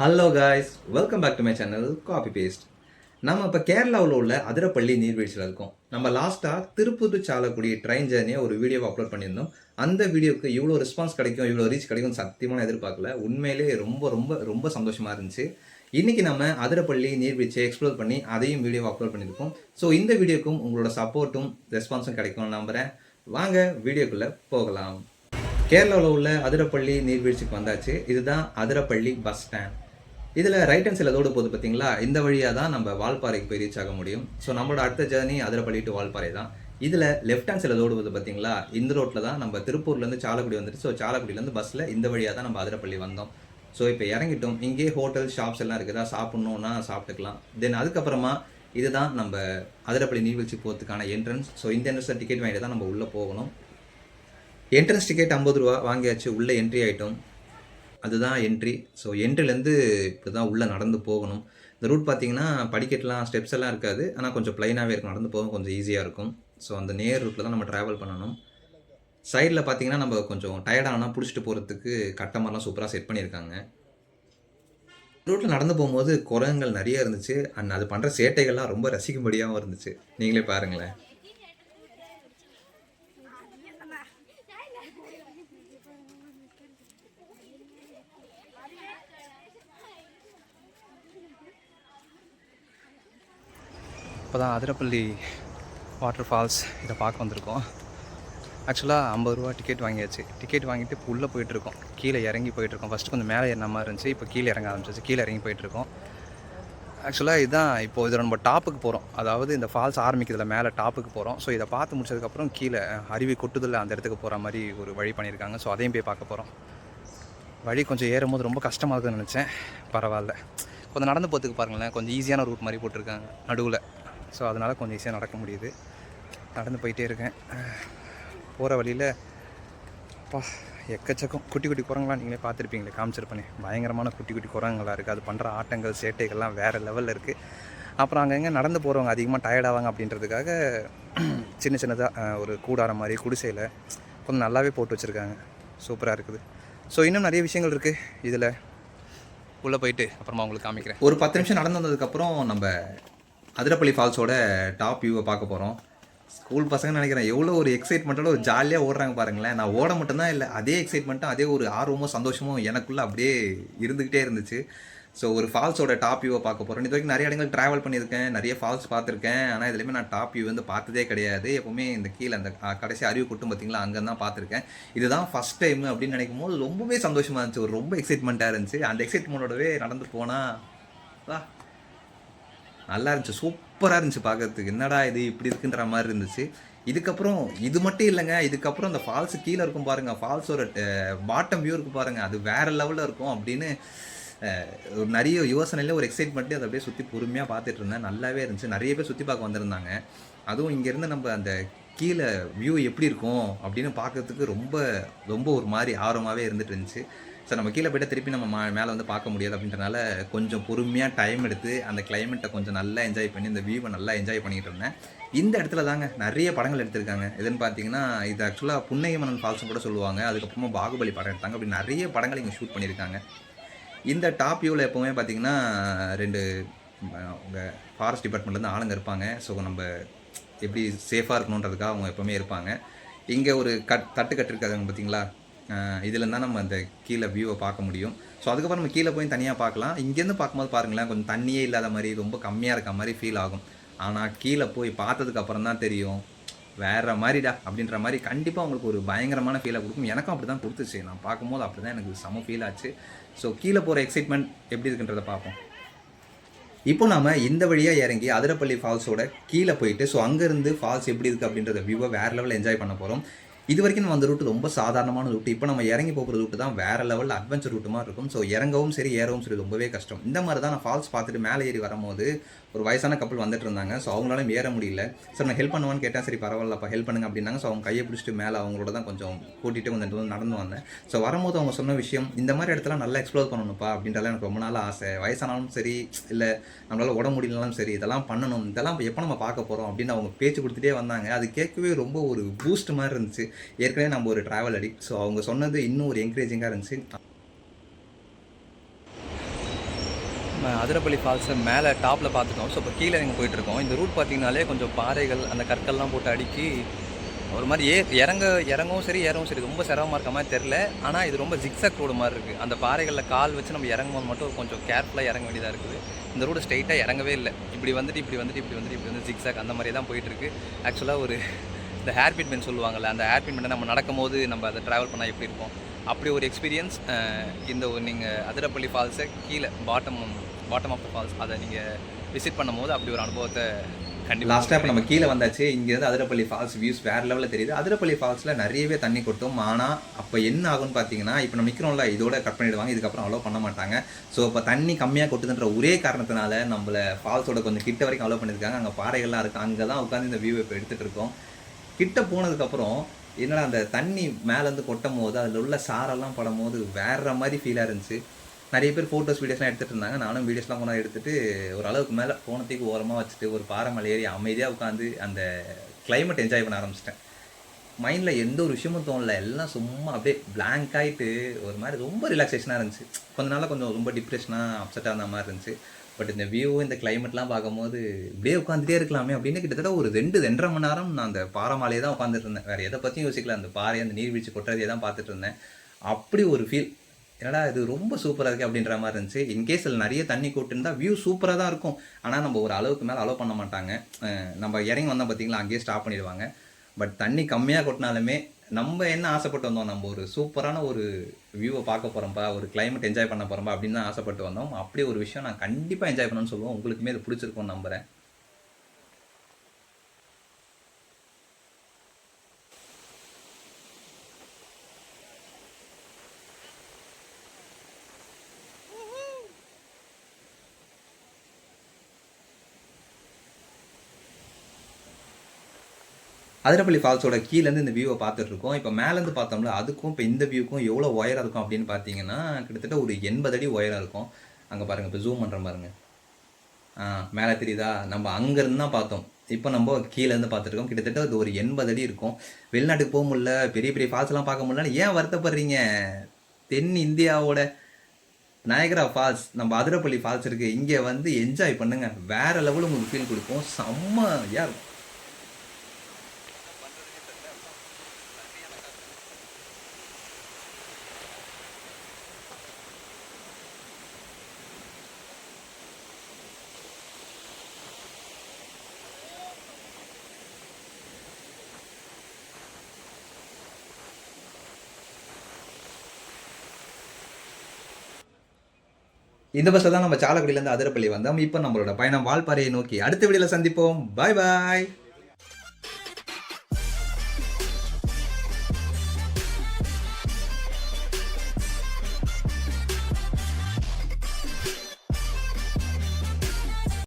Hello guys welcome back to my channel coffee paste நம்ம இப்போ கேரளாவில் உள்ள அதிரப்பள்ளி நீர்வீழ்ச்சியில் இருக்கோம். நம்ம லாஸ்ட்டாக திருப்பூர் சாலக்கூடிய ட்ரெயின் ஜேர்னியை ஒரு வீடியோ அப்லோட் பண்ணியிருந்தோம். அந்த வீடியோக்கு இவ்வளோ ரெஸ்பான்ஸ் கிடைக்கும் இவ்வளோ ரீச் கிடைக்கும் சத்தியமான எதிர்பார்க்கல. உண்மையிலே ரொம்ப ரொம்ப ரொம்ப சந்தோஷமாக இருந்துச்சு. இன்னைக்கு நம்ம அதிரப்பள்ளி நீர்வீழ்ச்சியை எக்ஸ்ப்ளோர் பண்ணி அதையும் வீடியோ அப்லோட் பண்ணியிருக்கோம். ஸோ இந்த வீடியோக்கும் உங்களோட சப்போர்ட்டும் ரெஸ்பான்ஸும் கிடைக்கும்னு நம்புகிறேன் வாங்க வீடியோக்குள்ளே போகலாம். கேரளாவில் உள்ள அதிரப்பள்ளி நீர்வீழ்ச்சிக்கு வந்தாச்சு. இதுதான் அதிரப்பள்ளி பஸ் ஸ்டாண்ட் இதில் ரைட் ஹேண்ட் சைடில் ரோடு போகுது பார்த்தீங்களா இந்த வழியாக தான் நம்ம வால்பாறைக்கு போய் ரீச் ஆக முடியும். ஸோ நம்மளோட அடுத்த ஜேர்னி அதிரப்பள்ளி டு வால்பாறை தான். இதில் லெஃப்ட் ஹேண்ட் சைடில் ரோடு போகுது பார்த்தீங்களா இந்த ரோட்டில் தான் நம்ம திருப்பூர்லேருந்து சாலக்குடி வந்துட்டு ஸோ சாலக்குடியிலேருந்து பஸ்ஸில் இந்த வழியாக தான் நம்ம அதிரப்பள்ளி வந்தோம். ஸோ இப்போ இறங்கிட்டோம். இங்கேயே ஹோட்டல் ஷாப்ஸ் எல்லாம் இருக்குதா? சாப்பிட்ணுன்னா சாப்பிட்டுக்கலாம். தென் அதுக்கப்புறமா இதுதான் நம்ம அதிரப்பள்ளி நீர்வீழ்ச்சி போகிறதுக்கான என்ட்ரன்ஸ் ஸோ இந்த என்ட்ரன்ஸில் டிக்கெட் வாங்கிட்டு தான் நம்ம உள்ளே போகணும். என்ட்ரன்ஸ் டிக்கெட் ஐம்பது ரூபா வாங்கியாச்சு. உள்ளே என்ட்ரி ஆகிட்டோம் அதுதான் என்ட்ரி ஸோ என்ட்ரிலேருந்து இப்படி தான் உள்ளே நடந்து போகணும். இந்த ரூட் பார்த்தீங்கன்னா படிக்கட்டெலாம் ஸ்டெப்ஸ் எல்லாம் இருக்காது. ஆனால் கொஞ்சம் ப்ளைனாகவே இருக்கும். நடந்து போக கொஞ்சம் ஈஸியாக இருக்கும். ஸோ அந்த நேர் ரூட்டில் தான் நம்ம ட்ராவல் பண்ணணும். சைடில் பார்த்தீங்கன்னா நம்ம கொஞ்சம் டயர்டானா பிடிச்சிட்டு போகிறதுக்கு கட்டமெல்லாம் சூப்பராக செட் பண்ணியிருக்காங்க. ரூட்டில் நடந்து போகும்போது குரங்குகள் நிறைய இருந்துச்சு. அண்ட் அது பண்ணுற சேட்டைகள்லாம் ரொம்ப ரசிக்கும்படியாகவும் இருந்துச்சு. நீங்களே பாருங்களேன். இப்போ தான் அதிரப்பள்ளி வாட்டர் ஃபால்ஸ் இதை பார்க்க வந்திருக்கோம். ஆக்சுவலாக ஐம்பது ரூபா டிக்கெட் வாங்கியாச்சு. டிக்கெட் வாங்கிட்டு இப்போ உள்ளே போயிட்டுருக்கோம். கீழே இறங்கி போயிட்டுருக்கோம். ஃபஸ்ட்டு கொஞ்சம் மேலே ஏறின மாதிரி இருந்துச்சு. இப்போ கீழே இறங்க ஆரம்பிச்சிச்சு கீழே இறங்கி போயிட்டுருக்கோம். ஆக்சுவலாக இதுதான் இப்போ இதில் நம்ம டாப்புக்கு போகிறோம் அதாவது இந்த ஃபால்ஸ் ஆரம்பிக்கிறதுல மேலே டாப்புக்கு போகிறோம் ஸோ இதை பார்த்து முடிச்சதுக்கப்புறம் கீழே அருவி கொட்டுதலில் அந்த இடத்துக்கு போகிற மாதிரி ஒரு வழி பண்ணியிருக்காங்க. ஸோ அதையும் போய் பார்க்க போகிறோம் வழி கொஞ்சம் ஏறும்போது ரொம்ப கஷ்டமாக இருக்குன்னு நினச்சேன். பரவாயில்ல. கொஞ்சம் நடந்து போகிறதுக்கு பாருங்களேன். கொஞ்சம் ஈஸியான ரூட் மாதிரி போட்டிருக்காங்க. நடுவில். ஸோ அதனால் கொஞ்சம் ஈஸியாக நடக்க முடியுது. நடந்து போயிட்டே இருக்கேன். போகிற வழியில் அப்பா எக்கச்சக்கம். குட்டி குட்டி குரங்கெலாம் நீங்களே பார்த்துருப்பீங்களே காமிச்சிருப்பேனே. பயங்கரமான குட்டி குட்டி குரங்களாக இருக்குது அது பண்ணுற ஆட்டங்கள் சேட்டைகள்லாம் வேறு லெவலில் இருக்குது அப்புறம் அங்கங்கே நடந்து போகிறவங்க அதிகமாக டயர்டாவாங்க அப்படின்றதுக்காக சின்ன சின்னதாக ஒரு கூடாரம் மாதிரி குடிசையில் கொஞ்சம் நல்லாவே போட்டு வச்சுருக்காங்க. சூப்பராக இருக்குது. ஸோ இன்னும் நிறைய விஷயங்கள் இருக்குது இதில் உள்ளே போயிட்டு அப்புறமா உங்களுக்கு காமிக்கிறேன். ஒரு பத்து நிமிஷம் நடந்து வந்ததுக்கப்புறம் நம்ம அதிரப்பள்ளி ஃபால்ஸோட டாப் வியூவை பார்க்க போகிறோம் ஸ்கூல் பசங்க நினைக்கிறேன் எவ்வளோ ஒரு எக்ஸைட்மெண்ட்டோட ஒரு ஜாலியாக ஓடுறாங்க பாருங்களேன். நான் ஓட மட்டும்தான் இல்லை அதே எக்ஸைட்மெண்ட்டும் அதே ஒரு ஆர்வமும் சந்தோஷமும் எனக்குள்ளே அப்படியே இருந்துக்கிட்டே இருந்துச்சு. ஸோ ஒரு ஃபால்ஸோட டாப் வியூவை பார்க்க போகிறோம் இது வரைக்கும் நிறைய இடங்கள் ட்ராவல் பண்ணியிருக்கேன் நிறைய ஃபால்ஸ் பார்த்துருக்கேன். ஆனால் இதுலேயுமே நான் டாப் வியூ வந்து பார்த்ததே கிடையாது. எப்போவுமே இந்த கீழே அந்த கடைசி அறிவு கொட்டும் பார்த்தீங்களா அங்கே தான் பார்த்துருக்கேன். இதுதான் ஃபஸ்ட் டைம் அப்படின்னு நினைக்கும் போது ரொம்பவே சந்தோஷமாக இருந்துச்சு. ஒரு ரொம்ப எக்ஸைட்மெண்ட்டாக இருந்துச்சு. அந்த எக்ஸைட்மெண்ட்டோடவே நடந்து போனால் வா நல்லா இருந்துச்சு. சூப்பராக இருந்துச்சு பார்க்கறதுக்கு என்னடா இது இப்படி இருக்குன்ற மாதிரி இருந்துச்சு. இதுக்கப்புறம் இது மட்டும் இல்லைங்க. இதுக்கப்புறம் அந்த ஃபால்ஸ் கீழே இருக்கும் பாருங்கள் ஃபால்ஸோட பாட்டம் வியூ இருக்கும் பாருங்கள் அது வேறு லெவலில் இருக்கும் அப்படின்னு ஒரு நிறைய யோசனையில் ஒரு எக்ஸைட்மெண்ட்டு அதை அப்படியே சுற்றி பொறுமையாக பார்த்துட்டு இருந்தேன். நல்லாவே இருந்துச்சு. நிறைய பேர் சுற்றி பார்க்க வந்திருந்தாங்க. அதுவும் இங்கேருந்து நம்ம அந்த கீழே வியூ எப்படி இருக்கும் அப்படின்னு பார்க்கறதுக்கு ரொம்ப ரொம்ப ஒரு மாதிரி ஆர்வமாகவே இருந்துட்டு இருந்துச்சு. ஸோ நம்ம கீழே போய்ட்டு திருப்பி நம்ம மேலே வந்து பார்க்க முடியாது அப்படின்றனால கொஞ்சம் பொறுமையாக டைம் எடுத்து அந்த கிளைமேட்டை கொஞ்சம் நல்லா என்ஜாய் பண்ணி இந்த வியூவை நல்லா என்ஜாய் பண்ணிட்டு இருந்தேன். இந்த இடத்துல தாங்க நிறைய படங்கள் எடுத்திருக்காங்க. எதுன்னு பார்த்தீங்கன்னா இது ஆக்சுவலாக புன்னையமனன் ஃபால்ஸும் கூட சொல்லுவாங்க. அதுக்கப்புறமா பாகுபலி படம் எடுத்தாங்க. அப்படி நிறைய படங்கள் இங்கே ஷூட் பண்ணியிருக்காங்க. இந்த டாப் வியூவில் எப்போவுமே பார்த்தீங்கன்னா ரெண்டு உங்கள் ஃபாரஸ்ட் டிபார்ட்மெண்ட்லேருந்து ஆளுங்க இருப்பாங்க. ஸோ நம்ம எப்படி சேஃபாக இருக்கணுன்றதுக்காக அவங்க எப்போவுமே இருப்பாங்க. இங்கே ஒரு கட் தட்டு கட்டிருக்காங்க பார்த்தீங்களா? இதில் தான் நம்ம அந்த கீழே வியூவை பார்க்க முடியும். ஸோ அதுக்கப்புறம் நம்ம கீழே போய் தனியாக பார்க்கலாம். இங்கேருந்து பார்க்கும்போது பாருங்களேன் கொஞ்சம் தண்ணியே இல்லாத மாதிரி ரொம்ப கம்மியாக இருக்க மாதிரி ஃபீல் ஆகும். ஆனால் கீழே போய் பார்த்ததுக்கப்புறம் தான் தெரியும் வேற மாதிரிடா அப்படின்ற மாதிரி கண்டிப்பாக உங்களுக்கு ஒரு பயங்கரமான ஃபீலை கொடுக்கும். எனக்கும் அப்படி தான் கொடுத்துச்சு. நான் பார்க்கும்போது அப்படி தான் எனக்கு செம ஃபீல் ஆச்சு. ஸோ கீழே போகிற எக்ஸைட்மெண்ட் எப்படி இருக்குன்றதை பார்ப்போம். இப்போ நாம் இந்த வழியாக இறங்கி அதிரப்பள்ளி ஃபால்ஸோட கீழே போயிட்டு ஸோ அங்கேருந்து ஃபால்ஸ் எப்படி இருக்குது அப்படின்றத வியூவை வேறு லெவலில் என்ஜாய் பண்ண போகிறோம் இது வரைக்கும் நம்ம அந்த ரூட் ரொம்ப சாதாரணமான ரூட் இப்போ நம்ம இறங்கி போகிற ரூட் தான் வேறு லெவலில் அட்வென்ச்சர் ரூட் மாதிரி இருக்கும். ஸோ இறங்கவும் சரி ஏறவும் சரி ரொம்பவே கஷ்டம். இந்த மாதிரி தான் நான் ஃபால்ஸ் பார்த்துட்டு மேலே ஏறி வரும்போது ஒரு வயசான கப்பல் வந்துட்டு இருந்தாங்க. ஸோ அவங்களால ஏற முடியல. சார் நான் ஹெல்ப் பண்ணுவான்னு கேட்டேன் சரி பரவாயில்லப்பா ஹெல்ப் பண்ணுங்க அப்படின்னாங்க. ஸோ அவங்க கையை பிடிச்சிட்டு மேலே அவங்களோட தான் கொஞ்சம் கூட்டிகிட்டு வந்து நடந்து வந்தேன். ஸோ வரும்போது அவங்க சொன்ன விஷயம் இந்த மாதிரி இடத்துல நல்லா எக்ஸ்ப்ளோர் பண்ணணும்ப்பா அப்படின்றலாம் எனக்கு ரொம்ப நாள் ஆசை. வயசானாலும் சரி இல்லை நம்மளால் உட முடியலனாலும் சரி இதெல்லாம் பண்ணணும். இதெல்லாம் எப்போ நம்ம பார்க்க போகிறோம் அப்படின்னு அவங்க பேச்சு கொடுத்துட்டே வந்தாங்க. அது கேட்கவே ரொம்ப ஒரு பூஸ்ட் மாதிரி இருந்துச்சு. ஏற்கனவே நம்ம ஒரு ட்ராவல் அடிக்ட் ஸோ அவங்க சொன்னது இன்னும் ஒரு என்கரேஜிங்காக இருந்துச்சு. அதிரப்பள்ளி ஃபால்ஸை மேலே டாப்பில் பார்த்துட்டோம். ஸோ இப்போ கீழே நீங்கள் போயிட்டுருக்கோம். இந்த ரூட் பார்த்தீங்கனாலே கொஞ்சம் பாறைகள் அந்த கற்கள்லாம் போட்டு அடுக்கி ஒரு மாதிரி ஏ இறங்க இறங்கவும் சரி இறங்கவும் சரி. ரொம்ப சிரமமாக இருக்க மாதிரி தெரில ஆனால் இது ரொம்ப ஜிக்ஸாக் ரோடு மாதிரி இருக்குது அந்த பாறைகளில் கால் வச்சு நம்ம இறங்கும்போது மட்டும் கொஞ்சம் கேர்ஃபுல்லாக இறங்க வேண்டியதாக இருக்குது. இந்த ரோடு ஸ்ட்ரைட்டாக இறங்கவே இல்லை. இப்படி வந்துட்டு இப்படி வந்துட்டு இப்படி வந்துட்டு இப்படி வந்து ஜிக்ஸாக் அந்த மாதிரி தான் போயிட்டுருக்கு. ஆக்சுவலாக ஒரு இந்த ஹேர் பிட்மெண்ட் சொல்லுவாங்கல்ல அந்த ஹேர் பிட்மெண்ட்டை நம்ம நடக்கும்போது நம்ம அதை ட்ராவல் பண்ணால் எப்படி இருக்கும்? அப்படி ஒரு எக்ஸ்பீரியன்ஸ் இந்த நீங்கள் அதிரப்பள்ளி ஃபால்ஸை கீழே bottom bottom of the falls அதை நீங்கள் விசிட் பண்ணும்போது அப்படி ஒரு அனுபவத்தை கண்டிப்பாக லாஸ்ட்டாக இப்போ நம்ம கீழே வந்தாச்சு இங்கேருந்து அதிரப்பள்ளி ஃபால்ஸ் வியூஸ் வேறு லெவலில் தெரியுது. அதிரப்பள்ளி ஃபால்ஸில் நிறையவே தண்ணி கொட்டும். ஆனால் அப்போ என்ன ஆகும்னு பார்த்தீங்கன்னா இப்போ நம்ம நிற்கிறோம்ல இதோட கட் பண்ணிடுவாங்க. இதுக்கப்புறம் அலோவ் பண்ண மாட்டாங்க. ஸோ இப்போ தண்ணி கம்மியாக கொட்டுதுன்ற ஒரே காரணத்தினால நம்மள ஃபால்ஸோட கொஞ்சம் கிட்ட வரைக்கும் அலோவ் பண்ணியிருக்காங்க அங்கே பாறைகள்லாம் இருக்குது அங்கே தான் உட்காந்து இந்த வியூவை இப்போ எடுத்துகிட்டு இருக்கோம். கிட்ட போனதுக்கப்புறம் என்னடா அந்த தண்ணி மேலேருந்து கொட்டும் போது அதில் உள்ள சாரெல்லாம் படும் போது வேற மாதிரி ஃபீலாக இருந்துச்சு. நிறைய பேர் ஃபோட்டோஸ் வீடியோஸ்லாம் எடுத்துகிட்டு இருந்தாங்க. நானும் வீடியோஸ்லாம் கொண்டா எடுத்துட்டு ஒரு அளவுக்கு மேலே போனத்துக்கு ஓரமாக வச்சுட்டு ஒரு பாறை மலை ஏறி அமைதியாக உட்காந்து அந்த கிளைமேட் என்ஜாய் பண்ண ஆரம்பிச்சிட்டேன். மைண்டில் எந்த ஒரு விஷயமும் தோணல. எல்லாம் சும்மா அப்படியே பிளாங்க் ஆயிட்டு ஒரு மாதிரி ரொம்ப ரிலாக்ஸேஷனாக இருந்துச்சு. கொஞ்ச நாளாக கொஞ்சம் ரொம்ப டிப்ரெஷனாக அப்செட்டாக இருந்த மாதிரி இருந்துச்சு. பட் இந்த வியூ இந்த கிளைமேட்லாம் பார்க்கும்போது இப்படியே உட்காந்துட்டே இருக்கலாமே அப்படின்னு கிட்டத்தட்ட ஒரு ரெண்டு ரெண்டரை மணி நேரம் நான் அந்த பாறை மாலையே தான் உட்காந்துட்டு இருந்தேன். வேறு எதை பற்றியும் யோசிக்கல. அந்த பாறை அந்த நீர்வீழ்ச்சி கொட்டுறதே தான் பார்த்துட்டு இருந்தேன். அப்படி ஒரு ஃபீல் என்னடா இது ரொம்ப சூப்பராக இருக்குது அப்படின்ற மாதிரி இருந்துச்சு. இன்கேஸ் அதில் நிறைய தண்ணி கூட்டுருந்தா வியூ சூப்பராக தான் இருக்கும். ஆனால் நம்ம ஒரு அளவுக்கு மேலே அலோவ் பண்ண மாட்டாங்க. நம்ம இறங்கி வந்தால் பார்த்தீங்களா அங்கேயே ஸ்டாப் பண்ணிடுவாங்க. பட் தண்ணி கம்மியாக கொட்டினாலுமே நம்ம என்ன ஆசைப்பட்டு வந்தோம்? நம்ம ஒரு சூப்பரான ஒரு வியூவை பார்க்க போகிறோம்ப்பா ஒரு கிளைமேட் என்ஜாய் பண்ண போகிறோம்ப்பா அப்படின்னு தான் ஆசைப்பட்டு வந்தோம். அப்படி ஒரு விஷயம் நான் கண்டிப்பாக என்ஜாய் பண்ணணும்னு சொல்லுவோம் உங்களுக்குமே இது பிடிச்சிருக்கும்னு நம்புகிறேன் அதிரப்பள்ளி ஃபால்ஸோட கீழேருந்து இந்த வியூவை பார்த்துட்ருக்கோம் இப்போ மேலேருந்து பார்த்தோம்ல அதுக்கும் இப்போ இந்த வியூக்கும் எவ்வளோ உயரம் இருக்கும் அப்படின்னு பார்த்தீங்கன்னா கிட்டத்தட்ட ஒரு எண்பது அடி உயரம் இருக்கும். அங்கே பாருங்கள் இப்போ ஜூம் பண்ணுற பாருங்கள் ஆ மேலே தெரியுதா? நம்ம அங்கேருந்து தான் பார்த்தோம். இப்போ நம்ம கீழேருந்து பார்த்துருக்கோம் கிட்டத்தட்ட அது ஒரு எண்பது அடி இருக்கும். வெளிநாட்டுக்கு போக முடியல. பெரிய பெரிய ஃபால்ஸ்லாம் பார்க்க முடியல ஏன் வருத்தப்படுறீங்க? தென் இந்தியாவோட நாயகரா ஃபால்ஸ் நம்ம அதிரப்பள்ளி ஃபால்ஸ் இருக்குது இங்கே வந்து என்ஜாய் பண்ணுங்கள் வேற லெவலில் உங்களுக்கு ஃபீல் கொடுக்கும். செம்மையாக இருக்கும். இந்த பஸ்ஸில் தான் நம்ம சாலக்குடியிலேருந்து அதிரப்பள்ளி வந்தோம். இப்போ நம்மளோட பயணம் வால்பாறையை நோக்கி. அடுத்த வீடியோவில் சந்திப்போம். பாய் பாய்